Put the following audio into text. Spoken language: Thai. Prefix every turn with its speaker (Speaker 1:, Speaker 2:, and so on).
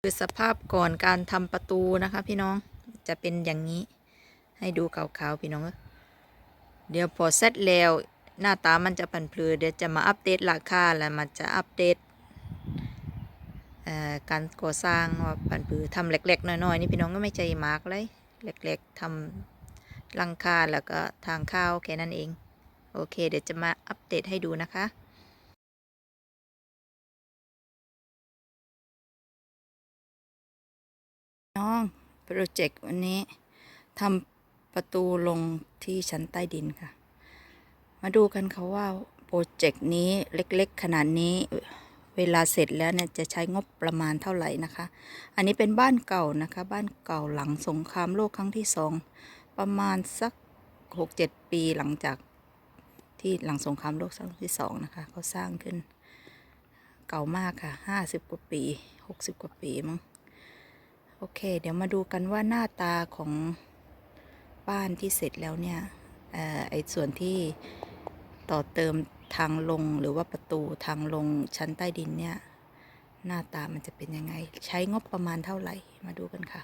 Speaker 1: คือสภาพก่อนการทำประตูนะคะ พี่น้องจะเป็นอย่างนี้ ให้ดูขาวๆพี่น้อง เดี๋ยวพอเสร็จแล้วหน้าตามันจะผันเพลือเดี๋ยวจะมาอัปเดตราคาแล้วมันจะอัปเดตการก่อสร้างว่าผันเพลือทำเล็กๆน้อยๆนี่พี่น้องก็ไม่ใจมากเลยเล็กๆทำหลังคาแล้วก็ทางข้าวแค่นั้นเอง โอเค เดี๋ยวจะมาอัปเดตให้ดูนะคะ น้องโปรเจกต์วันนี้ทำประตูลงที่ชั้นใต้ดินค่ะ มาดูกันค่ะว่าโปรเจกต์นี้เล็กๆ ขนาดนี้เวลาเสร็จแล้วเนี่ยจะใช้งบประมาณเท่าไหร่นะคะ อันนี้เป็นบ้านเก่านะคะ บ้านเก่าหลังสงครามโลกครั้งที่สองประมาณสักหกเจ็ดปีหลังจากที่หลังสงครามโลกครั้งที่สองนะคะเขาสร้างขึ้น เก่ามากค่ะห้าสิบกว่าปีหกสิบกว่าปีมั้ง โอเค เดี๋ยวมาดูกันว่าหน้าตาของบ้านที่เสร็จแล้วเนี่ยอ่อไอ้ส่วนที่ต่อเติมทางลงหรือว่าประตูทางลงชั้นใต้ดินเนี่ย หน้าตามันจะเป็นยังไง ใช้งบประมาณเท่าไหร่มาดูกันค่ะ